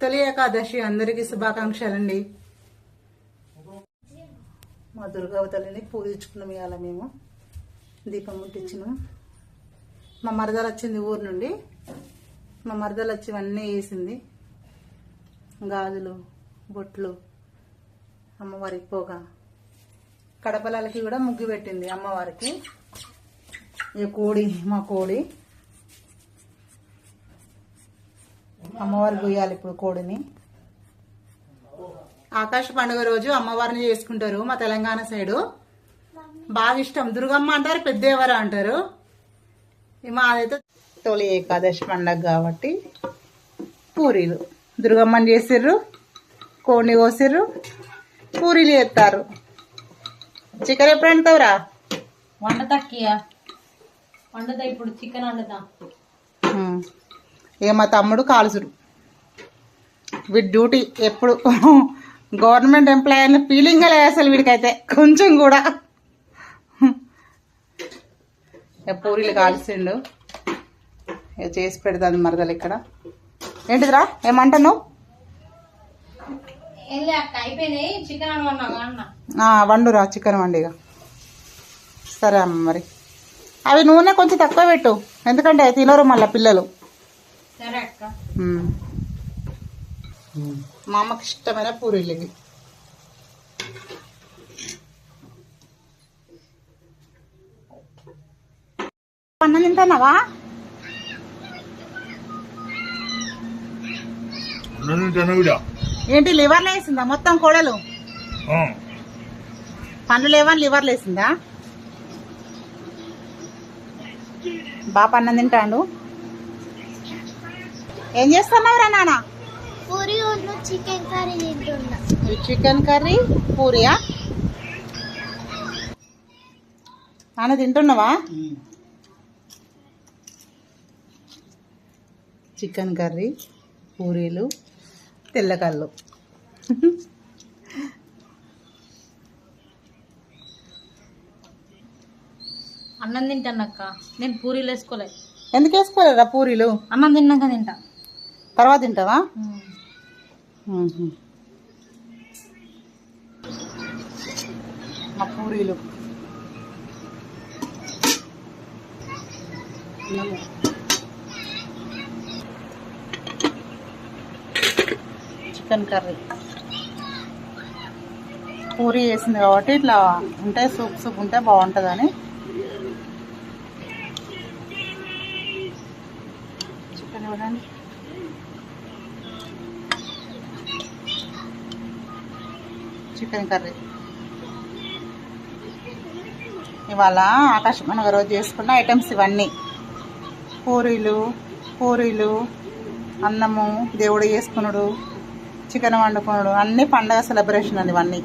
తొలి ఏకాదశి అందరికీ శుభాకాంక్షలండి. మా దుర్గావతలిని పూజించుకున్నాం ఇవాళ మేము. దీపం ముట్టించినాం. మా మరదలు వచ్చింది ఊరు నుండి. మా మరదలు వచ్చి ఇవన్నీ వేసింది. గాజులు బొట్లు అమ్మవారికి పోగా. కడపలకి కూడా ముగ్గు పెట్టింది అమ్మవారికి. ఈ కోడి మా కోడి. అమ్మవారికి గుయ్యాలి ఇప్పుడు కోడిని. ఆకాశ పండుగ రోజు అమ్మవారిని చేసుకుంటారు మా తెలంగాణ సైడు. బాగా ఇష్టం. దుర్గమ్మ అంటారు పెద్దేవర అంటారు. మాదైతే తొలి ఏకాదశి పండగ కాబట్టి పూరీలు. దుర్గమ్మని చేసిర్రు కోడిని కోసిర్రు పూరీలు చేస్తారు. చికెన్ ఎప్పుడు వండుతావురా? వండతా కియా వండుతా ఇప్పుడు చికెన్ ఉమ్. ఇక మా తమ్ముడు కాల్చుడు వీడి డ్యూటీ ఎప్పుడు గవర్నమెంట్ ఎంప్లాయ్ అన్న ఫీలింగ్ లేదు అసలు వీడికైతే. కొంచెం కూడా. పూరీలు కాల్చిండు ఇక చేసి పెడతాది మరదలు ఇక్కడ? ఏంటిదిరా? ఏమంటాను వండురా చికెన్ వండిగా సరే అమ్మ మరి. అవి నూనె కొంచెం తక్కువ పెట్టు. ఎందుకంటే తినరు మళ్ళీ పిల్లలు. సరే అక్క. మా అమ్మకి ఇష్టమైన పూరీలు ఇవి అన్నం తింటున్నావా? ఏంటి లివర్లు వేసిందా మొత్తం కోడలు? పండ్లు లేవని లివర్లు వేసిందా బాప అన్నం తింటాడు. ఏం చేస్తున్నావురా నాన్న? పూరి చికెన్ కర్రీ తింటున్నా. చికెన్ కర్రీ పూరియా? నాన్న తింటున్నావా? చికెన్ కర్రీ పూరీలు తెల్లకల్లు అన్నం తింటాను అక్క. నేను పూరీలు వేసుకోలే. ఎందుకు వేసుకోలేరా పూరీలు? అన్నం తిన్నాక తింటా. తర్వాత తింటావా? మా పూరీలు. Chicken curry. పూరీ వేసింది కాబట్టి ఇట్లా ఉంటే సూప్ సూప్ ఉంటే బాగుంటుందని. చికెన్ ఇవ్వడానికి చికెన్ కర్రీ. ఇవాళ ఆకాశ రోజు చేసుకున్న ఐటమ్స్ ఇవన్నీ. పూరీలు పూరీలు అన్నము దేవుడు చేసుకున్నాడు చికెన్ వండుకున్నాడు అన్నీ పండగ సెలబ్రేషన్ ఇవన్నీ.